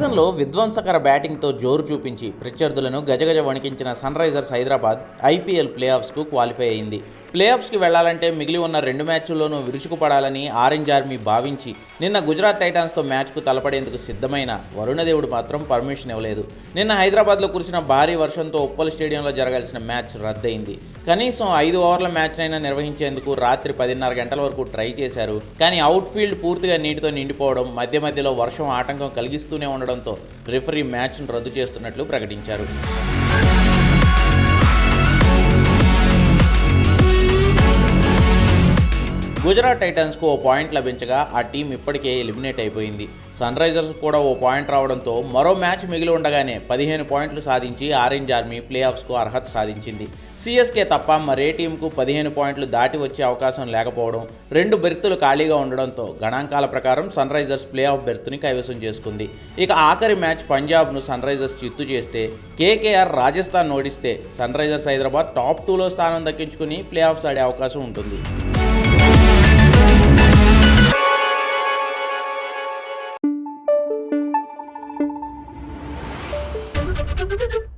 సీజన్లో విధ్వంసకర బ్యాటింగ్తో జోరు చూపించి ప్రత్యర్థులను గజగజ వణికించిన Sunrisers Hyderabad IPL play ఆఫ్స్కు క్వాలిఫై అయింది. ప్లే ఆఫ్స్కి వెళ్ళాలంటే మిగిలి ఉన్న రెండు మ్యాచ్ల్లోనూ విరుచుకుపడాలని ఆరెంజ్ ఆర్మీ భావించి నిన్న గుజరాత్ టైటాన్స్తో మ్యాచ్కు తలపడేందుకు సిద్ధమైన వరుణదేవుడు మాత్రం పర్మిషన్ ఇవ్వలేదు. నిన్న హైదరాబాద్లో కురిసిన భారీ వర్షంతో ఉప్పల్ స్టేడియంలో జరగాల్సిన మ్యాచ్ రద్దయింది. కనీసం ఐదు ఓవర్ల మ్యాచ్ అయినా నిర్వహించేందుకు రాత్రి పదిన్నర గంటల వరకు ట్రై చేశారు. కానీ అవుట్ ఫీల్డ్ పూర్తిగా నీటితో నిండిపోవడం మధ్య మధ్యలో వర్షం ఆటంకం కలిగిస్తూనే ఉండడంతో రిఫరీ మ్యాచ్ను రద్దు చేస్తున్నట్లు ప్రకటించారు. గుజరాత్ టైటన్స్కు ఓ పాయింట్ లభించగా ఆ టీం ఇప్పటికే ఎలిమినేట్ అయిపోయింది. సన్ రైజర్స్ కూడా ఓ పాయింట్ రావడంతో మరో మ్యాచ్ మిగిలి ఉండగానే పదిహేను పాయింట్లు సాధించి ఆరెంజ్ ఆర్మీ ప్లే ఆఫ్స్కు అర్హత సాధించింది. సిఎస్కే తప్ప మరే టీంకు పదిహేను పాయింట్లు దాటి వచ్చే అవకాశం లేకపోవడం రెండు బెర్తులు ఖాళీగా ఉండడంతో గణాంకాల ప్రకారం సన్ రైజర్స్ ప్లే ఆఫ్ బెర్త్ని కైవసం చేసుకుంది. ఇక ఆఖరి మ్యాచ్ పంజాబ్ను సన్ రైజర్స్ చిత్తు చేస్తే కేకేఆర్ రాజస్థాన్ ఓడిస్తే సన్ రైజర్స్ హైదరాబాద్ టాప్ టూలో స్థానం దక్కించుకుని ప్లే ఆఫ్స్ ఆడే అవకాశం ఉంటుంది. どどど。